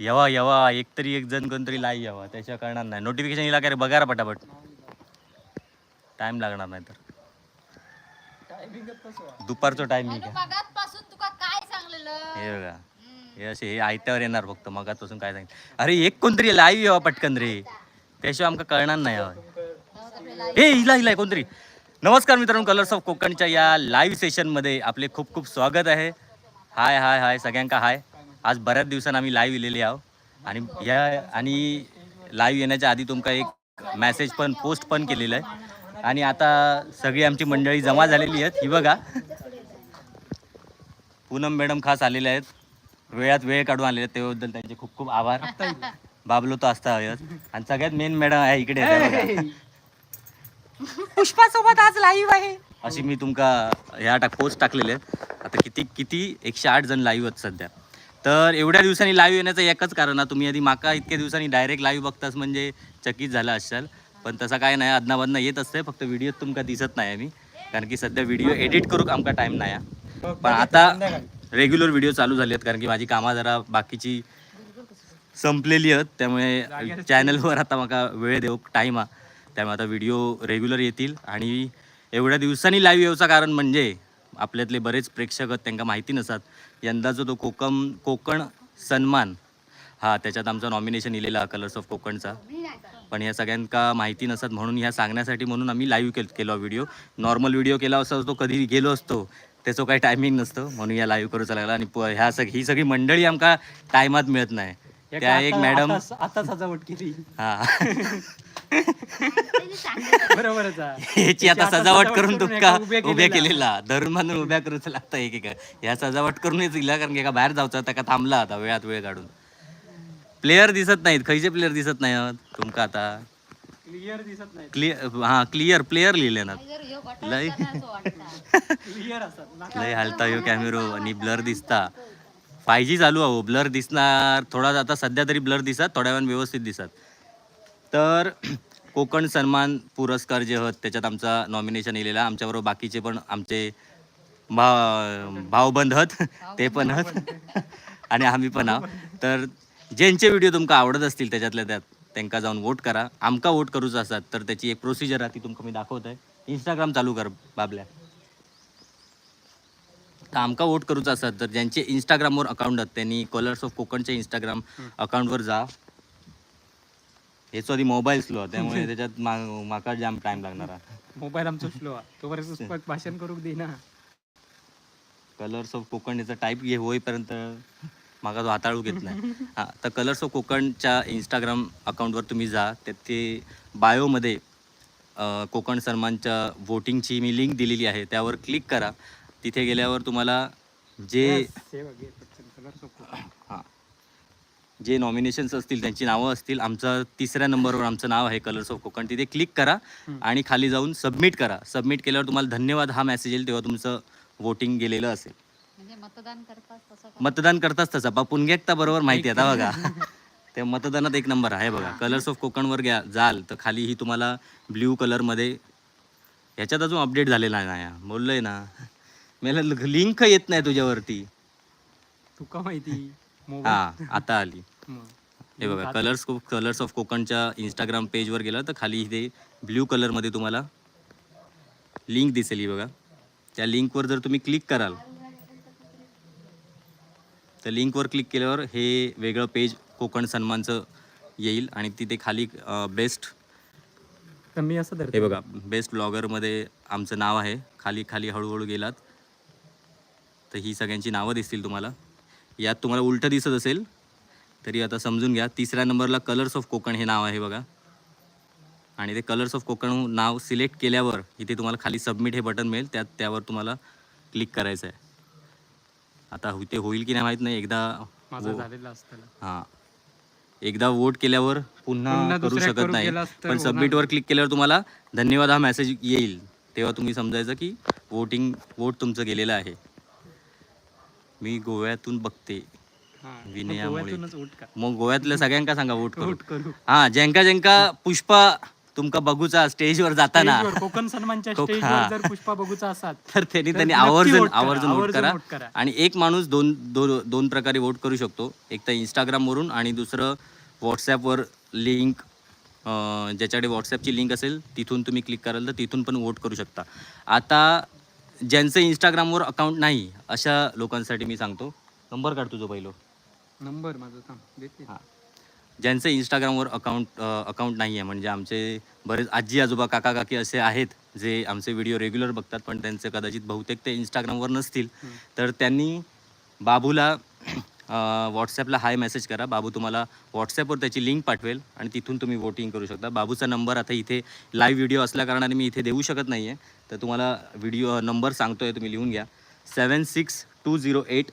यवा यवा एक तरी एक जण कोणतरी लाई यावा. त्याच्या करणार नाही. नोटिफिकेशन येईल का रे बघा पटापट. टाइम लागणार नाही तर. दुपारचं टायमिंग हे बघा. हे असे हे आयत्यावर येणार फक्त. मगापासून काय सांगितलं? अरे एक कोणतरी लाईव्ह यावा पटकन रे. त्याशिवाय आमका कळणार नाही यावं. ए इला इला कोणतरी. नमस्कार मित्रांनो कलर्स ऑफ कोकणच्या या लाईव्ह सेशनमध्ये आपले खूप खूप स्वागत आहे. हाय हाय हाय सगळ्यांका हाय. आज बऱ्याच दिवसांनी आम्ही लाईव्ह इलेले आहो. आणि या आणि लाईव्ह येण्याच्या आधी तुमका एक मेसेज पण पोस्ट पण केलेलं आहे. आणि आता सगळी आमची मंडळी जमा झालेली आहेत. ही बघा. पूनम मॅडम खास आलेले आहेत. वेळात वेळ काढून आलेले आहेत. त्याबद्दल त्यांचे खूप खूप आभार. बाबलो तो असता हयच आणि सगळ्यात मेन मॅडम आहे इकडे. पुष्पा सोबत आज लाईव्ह आहे. अशी मी तुमका ह्या टाक पोस्ट टाकलेले आहेत. आता किती किती? एकशे आठ जण लाईव्ह आहेत सध्या. तर एवढ्या दिवसांनी लाईव्ह येण्याचं एकच कारण आहे तुम्ही आधी माका इतक्या दिवसांनी डायरेक्ट लाईव्ह बघताच म्हणजे चकित झाला असाल. पण तसं काय नाही अदनाबदना येत असते फक्त व्हिडिओ तुमका दिसत नाही आम्ही. कारण की सध्या व्हिडिओ एडिट करूक आमका टाईम नाही पण आता रेग्युलर व्हिडिओ चालू झाले आहेत कारण की माझी कामं जरा बाकीची संपलेली आहेत. त्यामुळे चॅनलवर आता मला वेळ देऊ टाईम हा. त्यामुळे आता व्हिडिओ रेग्युलर येतील. आणि एवढ्या दिवसांनी लाईव्ह येऊचं कारण म्हणजे आपल्यातले बरेच प्रेक्षक आहेत त्यांना माहिती नसतात. यंदाचा तो कोकम कोकण सन्मान हा त्याच्यात आमचं नॉमिनेशन इलेला कलर्स ऑफ कोकणचा पण ह्या सगळ्यांका माहिती नसतात म्हणून ह्या सांगण्यासाठी म्हणून आम्ही लाईव्ह केल केलो व्हिडिओ नॉर्मल व्हिडिओ केला असता तो कधी गेलो असतो त्याचं काही टायमिंग नसतं म्हणून या लाईव्ह करूचा लागला आणि ह्या सग ही सगळी मंडळी आमका टायमात मिळत नाही. त्या एक मॅडम आता सजावट केली. हा. बरोबरच आहे. ह्याची आता आता सजावट करून तुमका एका उभ्या उभ्या केलेला. धरून बांधून उभ्या करूच लागतं एक एक. ह्या सजावट करूनच इला कारण की एका बाहेर जाऊचा त्या थांबला आता वेळात वेळ काढून. प्लेयर दिसत नाहीत खयचे प्लेयर दिसत नाही तुमका आता. क्लिअर दिसत नाही क्लिअर हा क्लिअर प्लेयर लिहिले ना लय. क्लिअर असतात. ना लय हालता यो कॅमेरो आणि ब्लर दिसता. फाय जी चालू आहो ब्लर दिसणार. थोडा आता सध्या तरी ब्लर दिसत थोड्या वेळानं व्यवस्थित दिसत. तर कोकण सन्मान पुरस्कार जे आहेत त्याच्यात आमचा नॉमिनेशन येलेला आमच्याबरोबर बाकीचे पण आमचे भा भावबंद आहेत ते पण आहेत आणि आम्ही पण आहोत. तर ज्यांचे व्हिडिओ तुमका आवडत असतील त्याच्यातल्या त्यात त्यांका जाऊन वोट करा. आमका वोट करूचं असतात तर त्याची एक प्रोसिजर आहे ती तुमका मी दाखवत आहे इंस्टाग्राम चालू कर बाबल्या. तर आमका वोट करूचं असतात तर ज्यांचे इंस्टाग्रामवर अकाउंट आहेत त्यांनी कलर्स ऑफ कोकणच्या इंस्टाग्राम अकाउंटवर जा. हेच आधी मोबाईल स्लो त्यामुळे त्याच्यात मा- माका जाम टाइम लागणार. आहे मोबाईल आमचा स्लो आहे. तोपर्यंत पुष्पक भाषण करू दे ना कलर्स ऑफ कोकण याचा टाईप घे होईपर्यंत मागा तो हाताळू घेत नाही. हां तर कलर्स ऑफ कोकणच्या इंस्टाग्राम अकाउंटवर तुम्ही जा. त्यात ते बायोमध्ये अं, कोकण सन्मानच्या वोटिंगची मी लिंक दिलेली आहे. त्यावर क्लिक करा. तिथे गेल्यावर तुम्हाला जे पटकन. सोपं. जे नॉमिनेशन्स असतील त्यांची नावं असतील आमचं तिसऱ्या नंबरवर आमचं नाव आहे कलर्स ऑफ कोकण तिथे क्लिक करा आणि खाली जाऊन सबमिट करा. सबमिट केल्यावर तुम्हाला धन्यवाद हा मेसेज येईल तेव्हा तुमचं वोटिंग गेलेलं असेल. म्हणजे मतदान करताच तसं मतदान करताच तसा. बा पुणग्याकता बरोबर माहिती आहे आता बघा. त्या मतदानात एक नंबर आहे बघा. कलर्स ऑफ कोकणवर घ्या जाल. तर खाली ही तुम्हाला ब्ल्यू कलरमध्ये ह्याच्यात अजून अपडेट झालेला नाही. बोललोय ना. मला लिंक येत नाही तुझ्यावरती. तुका माहिती. हा आता आली. हे बघा कलर्स कलर्स ऑफ कोकणच्या इंस्टाग्राम पेजवर गेला तर खाली इथे ब्ल्यू कलरमध्ये तुम्हाला लिंक दिसेल ही बघा. त्या लिंकवर जर तुम्ही क्लिक कराल तर लिंकवर क्लिक केल्यावर हे वेगळं पेज कोकण सन्मानचं येईल आणि तिथे खाली बेस्ट तर मी असं हे बघा बेस्ट ब्लॉगरमध्ये आमचं नाव आहे. खाली खाली हळूहळू गेलात. तर ही सगळ्यांची नावं दिसतील तुम्हाला. यात तुम्हाला उलटं दिसत असेल तरी आता समजून घ्या. तिसऱ्या नंबरला कलर्स ऑफ कोकण हे नाव आहे बघा. आणि ते कलर्स ऑफ कोकण नाव सिलेक्ट केल्यावर इथे तुम्हाला खाली सबमिट हे बटन मिळेल. त्यात त्यावर तुम्हाला क्लिक करायचं आहे आता हो- ते होईल की नाही माहीत नाही. एकदा हां. एकदा वोट केल्यावर पुन्हा करू शकत नाही. पण. सबमिटवर क्लिक केल्यावर तुम्हाला धन्यवाद हा मेसेज येईल. तेव्हा तुम्ही समजायचं की वोटिंग वोट तुमचं गेलेलं आहे. मी गोव्यातून बघते विनयामुळे. मग गोव्यातल्या सगळ्यांका सांगा वोट करू. हा ज्यांका ज्यांका पुष्पा तुमका बघूचा स्टेजवर जाताना. कोकण सन्मानच्या स्टेजवर पुष्पा बघूचा तर त्यांनी त्यांनी आवर्जून आवर्जून वोट करा. आणि एक माणूस दोन दोन दोन प्रकारे वोट करू शकतो. एक तर इंस्टाग्रामवरून आणि दुसरं व्हॉट्सॲपवर लिंक ज्याच्याकडे व्हॉट्सॲपची लिंक असेल तिथून तुम्ही क्लिक कराल तर तिथून पण वोट करू शकता. आता ज्यांचं इंस्टाग्रामवर अकाउंट नाही अशा लोकांसाठी मी सांगतो नंबर काढ तुझं पहिलं नंबर माझा थांब देते हा. ज्यांचं इंस्टाग्रामवर अकाउंट अकाउंट नाही आहे म्हणजे आमचे बरेच आजी आजोबा काका काकी असे आहेत जे आमचे व्हिडिओ रेग्युलर बघतात पण त्यांचे कदाचित बहुतेक ते इंस्टाग्रामवर नसतील. तर त्यांनी बाबूला व्हॉट्सॲपला हाय मेसेज करा. बाबू तुम्हाला व्हॉट्सॲपवर त्याची लिंक पाठवेल आणि तिथून तुम्ही वोटिंग करू शकता. बाबूचा नंबर आता इथे लाईव्ह व्हिडिओ असल्याकारणाने मी इथे देऊ शकत नाही आहे तर तुम्हाला व्हिडिओ नंबर सांगतो आहे तुम्ही लिहून घ्या. Seven six two zero eight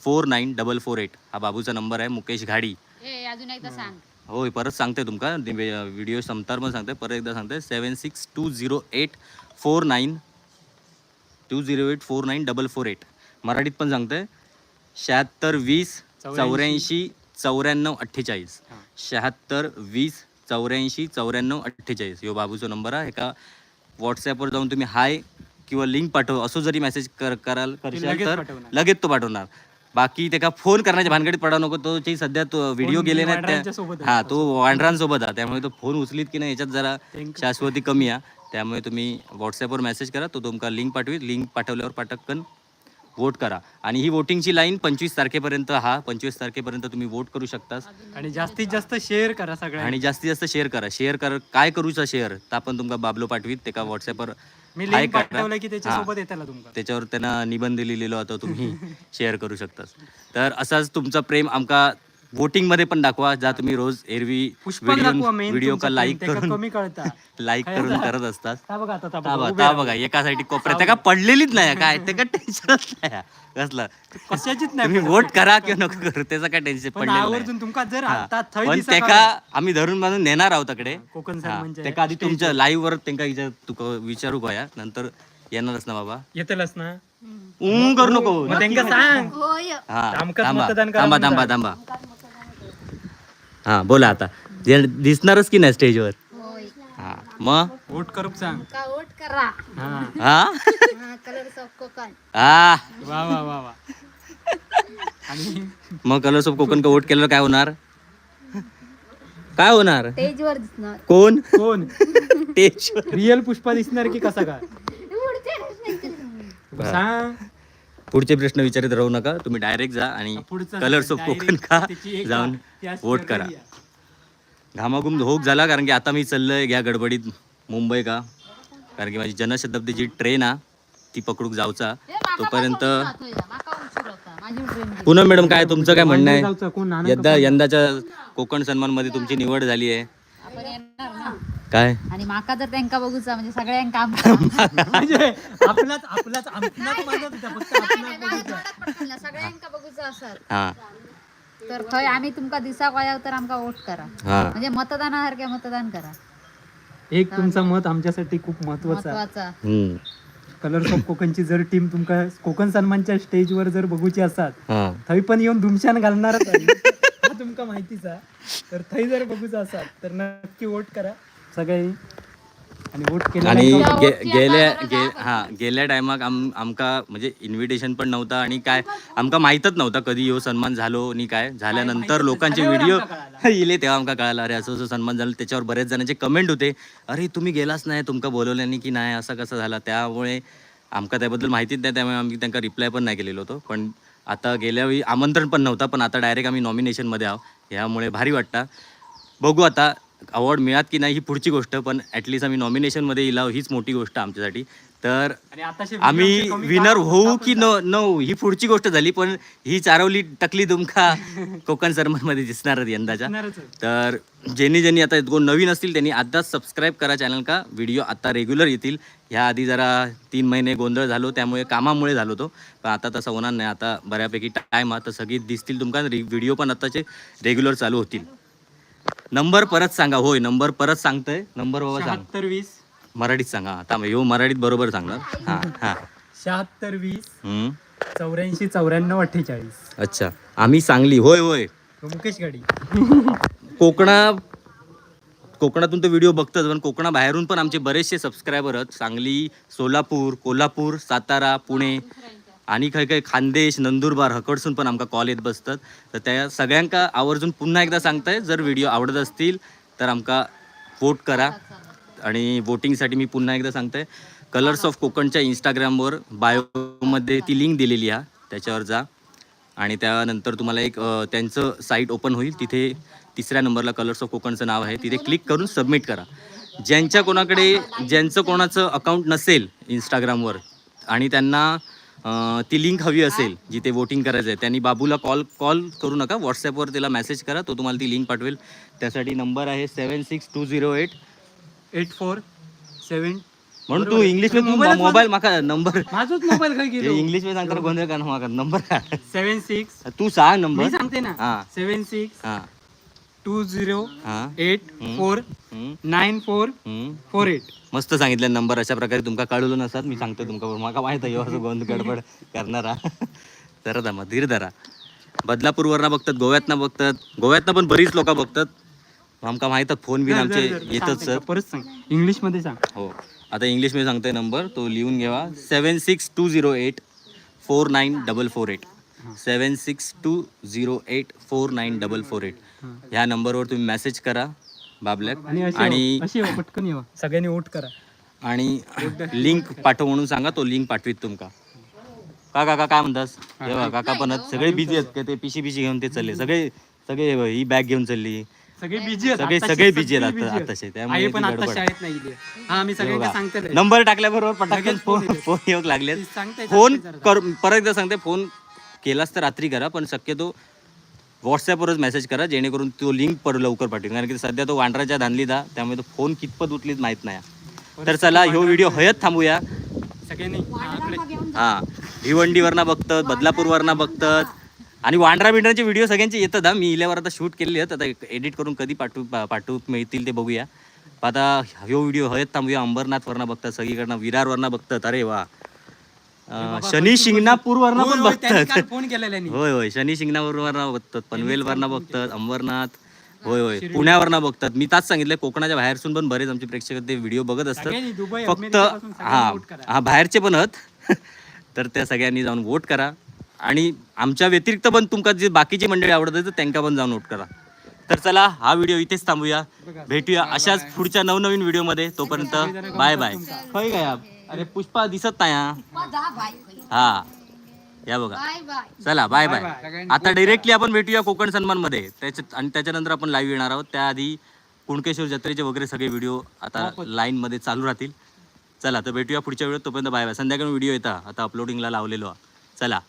four nine double four eight हा बाबूचा नंबर आहे मुकेश घाडी. अजून एकदा सांग. होय परत सांगते तुमका. व्हिडिओ संपतार पण सांगते परत एकदा सांगते seven six two zero eight four nine two zero eight four nine double four eight मराठीत पण सांगते शहात्तर वीस चौऱ्याऐंशी. चौऱ्याण्णव अठ्ठेचाळीस. शहात्तर वीस चौऱ्याऐंशी चौऱ्याण्णव अठ्ठेचाळीस. ह्यो बाबूचा नंबर आहे. एका व्हॉट्सॲपवर जाऊन तुम्ही हाय किंवा लिंक पाठव. असो जरी मेसेज कर कराल करशाल तर. लगेच तो पाठवणार. बाकी त्याका फोन करण्याच्या भानगडीत पडा नको. तो जे सध्या तो व्हिडिओ गेले नाहीत. हा तो वांढरांसोबत आहे. त्यामुळे तो फोन उचलीत की नाही याच्यात जरा शाश्वती कमी आहे. त्यामुळे तुम्ही व्हॉट्सॲपवर मेसेज करा. तो तुमका लिंक पाठवी लिंक पाठवल्यावर पाटक्कन वोट करा. आणि ही वोटिंगची लाईन पंचवीस तारखेपर्यंत हा पंचवीस तारखेपर्यंत तुम्ही वोट करू शकता आणि जास्तीत जास्त शेअर करा सगळ्या आणि जास्तीत जास्त शेअर करा. शेअर कर काय करूचा शेअर तर आपण तुमका बाबलो पाठवीत ते का व्हॉट्सॲपवर मी हाय करा. पाठवलं की त्याच्या. सोबत येताला तुमका. त्याच्यावर त्यांना निबंध लिहिलेलो होता तुम्ही शेअर करू शकता तर असाच तुमचं प्रेम आमका वोटिंगमध्ये पण दाखवा जा तुम्ही रोज एरवी व्हिडिओ का लाईक करून लाईक करून? करत असतात. ता बघा आता ता ता बघा, ता एका साईड कोपऱ्यात त्या का पडलेलीच नाही काय ते काय टेन्शनच नाही. कसलं? कशाचीच तुम्ही नाही वोट करा किंवा नको करू त्याचं काय टेन्शन. तुमका जर हा. थंय पण त्याका काढा. आम्ही धरून बांधून नेणार आहोत तकडे. कोकण हा, म्हणजे त्याका आधी तुमच्या लाईव्ह वर त्यांका विचार तुका विचारू का नंतर येणारच ना बाबा. येतलच ना? ऊं करू नको. सांग. हा. थांबा. थांबा थांबा. हा बोला आता. जे- दिसणारच की नाही स्टेजवर? होय हा मग? वोट करूक सांग. का वोट करा? हा. हा? कलर ऑफ कोकण हा. वा वा वा वा. आणि? मग कलर्स ऑफ कोकण का वोट केल्यावर काय होणार? काय होणार? स्टेजवर दिसणार. कोण? कोण? रिअल पुष्पा दिसणार की कसा काय? सांग. पुढचे प्रश्न विचारित राहू नका. तुम्ही डायरेक्ट जा आणि कलर्स ऑफ कोकण का जाऊन वोट करा. घामाघूम होक झाला कारण की आता मी चाललोय घ्या गडबडीत मुंबई का? कारण की माझी जनशताब्दीची ट्रेन आ ती पकडूक जाऊचा. तोपर्यंत पूनम मॅडम काय तुमचं काय म्हणणं आहे? यंदा यंदाच्या कोकण सन्मानमध्ये तुमची निवड झाली आहे. आपण येणार ना. काय? आणि माका जर त्यांका बघूचा म्हणजे सगळ्यांका आमका म्हणजे आपलाच आपलाच आपलाच फक्त सगळ्यांका बघूचा असत हा. तर थंय आम्ही तुमका दिसा कळ्या तर आमका वोट करा. हा. म्हणजे मतदानासारखे मतदान करा. एक तुमचं मत आमच्यासाठी खूप महत्वाचं आहे. महत्त्वाचा हम्म. कलर्स ऑफ कोकणची जर टीम तुमका कोकण सन्मानच्या स्टेजवर जर बघूची असात हा. थंय पण येऊन धुमशान घालणारच आहे. तुमका माहितीच आहे. तर थंय जर बघूचं असाल तर नक्की वोट करा. सगळे. आणि वोट केलं आणि नाही. गे- गेल्या गे हा गेल्या टायमाक आम आमका म्हणजे इन्व्हिटेशन पण नव्हता आणि काय आमका माहीतच नव्हता कधी ह्यो सन्मान झालो आणि काय. झाल्यानंतर लोकांचे व्हिडिओ येले तेव्हा आमका कळालं अरे असं असं सन्मान झालं. त्याच्यावर बरेच जणांचे कमेंट होते. अरे तुम्ही गेलाच नाही तुमका बोलवल्याने की नाही असं कसं झालं? त्यामुळे आमका त्याबद्दल माहितीच नाही त्यामुळे आम्ही त्यांना रिप्लाय पण नाही केलेलो होतो. पण आता गेल्यावेळी आमंत्रण पण नव्हतं पण आता डायरेक्ट आम्ही नॉमिनेशनमध्ये आहोत. यामुळे भारी वाटतं. बघू आता अवॉर्ड मिळात की नाही ही पुढची गोष्ट पण ॲटलिस्ट आम्ही नॉमिनेशनमध्ये येईल हीच मोठी गोष्ट आमच्यासाठी. तर आम्ही विनर होऊ की न न होऊ ही पुढची गोष्ट झाली पण ही चारवली टकली तुमका कोकणमध्ये दिसणारच यंदाच्या. तर ज्यांनी ज्यांनी आता कोण नवीन असतील त्यांनी आताच सबस्क्राईब करा चॅनल का. व्हिडिओ आता रेग्युलर येतील. ह्या आधी जरा तीन महिने गोंधळ झालो त्यामुळे कामामुळे झालो तो. पण आता तसं होणार नाही. आता बऱ्यापैकी टाईम आता सगळी दिसतील तुमका व्हिडिओ पण आताचे रेग्युलर चालू होतील. नंबर परत सांगा. होय नंबर परत सांगतोय. नंबर बाबा सांग. वीस. मराठीत सांगा. आता ह्यो मराठीत बरोबर सांगणार. हां हां. शहात्तर वीस हम्म. चौऱ्याऐंशी चौऱ्याण्णव अठ्ठेचाळीस. अच्छा. आम्ही सांगली. होय होय. मुकेश गाडी. कोकणा कोकणातून तो व्हिडिओ बघतात पण कोकणाबाहेरून पण आमचे बरेचसे सबस्क्रायबर आहेत. सांगली सोलापूर कोल्हापूर सातारा पुणे आणि काही काही खानदेश नंदुरबार हकडसून पण आमका कॉल येत बसतात. तर त्या सगळ्यांका आवर्जून पुन्हा एकदा सांगताय. जर व्हिडिओ आवडत असतील तर आमका वोट करा. आणि वोटिंगसाठी मी पुन्हा एकदा सांगतोय कलर्स ऑफ कोकणच्या इंस्टाग्रामवर बायोमध्ये ती लिंक दिलेली आहे त्याच्यावर जा. आणि त्यानंतर तुम्हाला एक त्यांचं साईट ओपन होईल. तिथे तिसऱ्या नंबरला कलर्स ऑफ कोकणचं नाव आहे. तिथे क्लिक करून सबमिट करा. ज्यांच्या कोणाकडे ज्यांचं कोणाचं अकाउंट नसेल इंस्टाग्रामवर आणि त्यांना ती लिंक हवी असेल जिथे वोटिंग करायचं आहे त्यांनी बाबूला कॉल कॉल करू नका. व्हॉट्सॲपवर त्याला मेसेज करा. तो तुम्हाला ती लिंक पाठवेल. त्यासाठी नंबर आहे seven six two zero eight eight four seven म्हणून तू इंग्लिशमध्ये मोबाईल माका नंबर माझोच मोबाईल काय गेलो. इंग्लिशमध्ये सांगताना गोंधळ का? माका नंबर सेवन सिक्स तू सांग मी नंबर सांगते ना. हा. सेवन सिक्स हा. टू झिरो हा. Eight. Four nine four. Four eight मस्त सांगितलं नंबर अशा प्रकारे. तुमका कळलो नसतात मी सांगतो तुमका माका माहीत आहे असं गोंध गडबड करणारा. जरा दमा धीर धरा. बदलापूरवरनं बघतात गोव्यातनं बघतात. गोव्यातनं पण बरीच लोक बघतात. आमका माहीत आहे फोन बिन आमचे येतच सर. परत सांग. इंग्लिशमध्ये सांग. हो. आता इंग्लिशमध्ये सांगतोय नंबर तो लिहून घ्यावा seven six two zero eight four nine double four eight seven six two zero eight four nine double four eight ह्या नंबरवर तुम्ही मेसेज करा बाबल्याक आणि अशी येवा, पटकन येवा. सगळ्यांनी वोट करा. आणि लिंक पाठव म्हणून सांगा तो लिंक पाठवीत तुमका. का काका काय म्हणतास हे. काका पण आहेत. सगळे बिझी आहेत ते पिशी पिशी घेऊन ते चालले. सगळे सगळे हे ही बॅग घेऊन चालली. सगळे बिझी सगळे सगळे बिझी आहेत आता आताचे त्यामुळे आई ती पण आता गडबड. शाळेत नाही गेली. हा मी सगळ्यांना सांगते नंबर टाकल्याबरोबर पटाकन लगेच फोन येते. फोन येऊ लागले ती सांगते, फोन सांगते कर परत एकदा सांगते फोन केलास तर रात्री करा पण शक्यतो व्हॉट्सॲपवरच मेसेज करा जेणेकरून तो लिंक पर लवकर पाठवेल. कारण की सध्या तो वांडराच्या धानलीदा त्यामुळे तो फोन कितपत उचलीत माहीत नाही. तर चला ह्यो व्हिडिओ हयत थांबूया. सगळ्यांनी हा, आपले- हा भिवंडीवरनं बघतात बदलापूरवरनं बघतात. आणि वांडरा बिंडराचे व्हिडिओ सगळ्यांचे येतात हा. मी इल्यावर आता शूट केलेले आहेत. आता एडिट करून कधी पाठवू पा- पाठवू मिळतील ते बघूया. आता ह्यो व्हिडिओ हयत थांबूया अंबरनाथवरनं बघतात सगळीकडनं विरारवरनं बघतात. अरे वा. शनी शिंगणापूरवरनं पण बघतात. काल फोन केलेला होय होय. शनी शिंगणापूरवरनं बघतात पनवेलवरनं बघतात अंबरनाथ होय होय. पुण्यावरनं बघतात. मी ताच सांगितलं कोकणाच्या बाहेरसून पण बरेच आमचे प्रेक्षक ते व्हिडिओ बघत असतात. फक्त हा. हा बाहेरचे पण आहेत. तर त्या सगळ्यांनी जाऊन वोट करा. आणि आमच्या व्यतिरिक्त पण तुमका जे बाकीची मंडळी आवडत तर त्यांना पण जाऊन नोट करा. तर चला हा व्हिडिओ इथेच थांबूया. भेटूया अशाच पुढच्या नवनवीन व्हिडिओमध्ये तोपर्यंत बाय बाय होय काय अरे पुष्पा दिसत नाही हा. हा. या बघा. चला बाय बाय आता डायरेक्टली आपण भेटूया कोकण सन्मानमध्ये. आणि त्याच्यानंतर आपण लाईव्ह येणार आहोत. त्याआधी कुणकेश्वर जत्रेचे वगैरे सगळे व्हिडिओ आता लाईन मध्ये चालू राहतील. चला तर भेटूया पुढच्या वेळेत. तोपर्यंत बाय बाय संध्याकाळी व्हिडिओ येतात आता अपलोडिंगला लावलेलो. हा. चला.